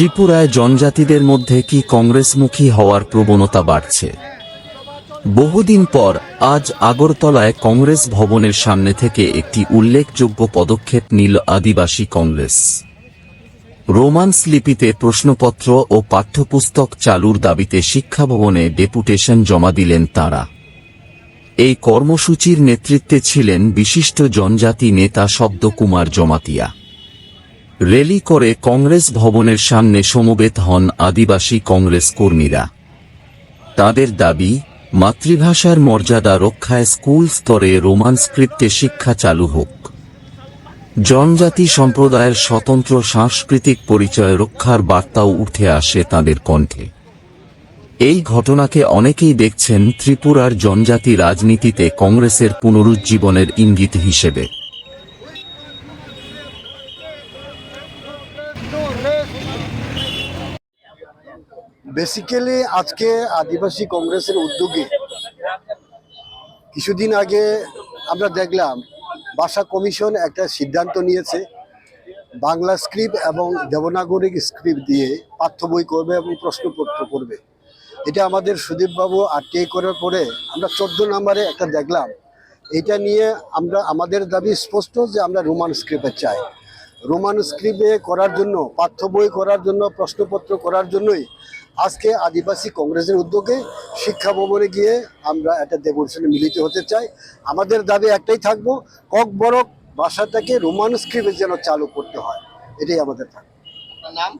ত্রিপুরায় জনজাতিদের মধ্যে কি কংগ্রেসমুখী হওয়ার প্রবণতা বাড়ছে? বহুদিন পর আজ আগরতলায় কংগ্রেস ভবনের সামনে থেকে একটি উল্লেখযোগ্য পদক্ষেপ নিল আদিবাসী কংগ্রেস। রোমান্স লিপিতে প্রশ্নপত্র ও পাঠ্যপুস্তক চালুর দাবিতে শিক্ষা ভবনে ডেপুটেশন জমা দিলেন তাঁরা। এই কর্মসূচির নেতৃত্বে ছিলেন বিশিষ্ট জনজাতি নেতা শব্দকুমার জমাতিয়া। র্যালি করে কংগ্রেস ভবনের সামনে সমবেত হন আদিবাসী কংগ্রেস কর্মীরা। তাদের দাবি, মাতৃভাষার মর্যাদা রক্ষায় স্কুল স্তরে রোমান স্ক্রিপ্টে শিক্ষা চালু হোক। জনজাতি সম্প্রদায়ের স্বতন্ত্র সাংস্কৃতিক পরিচয় রক্ষার বার্তাও উঠে আসে তাদের কণ্ঠে। এই ঘটনাকে অনেকেই দেখছেন ত্রিপুরার জনজাতি রাজনীতিতে কংগ্রেসের পুনরুজ্জীবনের ইঙ্গিত হিসেবে। বেসিক্যালি আজকে আদিবাসী কংগ্রেসের উদ্যোগে কিছুদিন আগে আমরা দেখলাম ভাষা কমিশন একটা সিদ্ধান্ত নিয়েছে, বাংলা স্ক্রিপ্ট এবং দেবনাগরিক স্ক্রিপ্ট দিয়ে পাঠ্য বই করবে এবং প্রশ্নপত্র করবে। এটা আমাদের সুদীপবাবু আরটিআই করার পরে আমরা চোদ্দ নম্বরে একটা দেখলাম। এটা নিয়ে আমরা, আমাদের দাবি স্পষ্ট যে আমরা রোমান স্ক্রিপ্টে চাই। রোমান স্ক্রিপ্টে করার জন্য, পাঠ্য বই করার জন্য, প্রশ্নপত্র করার জন্যই আজকে আদিবাসী কংগ্রেসের উদ্যোগে শিক্ষা ভবনে গিয়ে আমরা একটা ডেপুটেশনে মিলিত হতে চাই। আমাদের দাবি একটাই থাকব কক বরক ভাষাটাকে রোমান স্ক্রিপে যেন চালু করতে হয়। এটাই আমাদের থাকবে।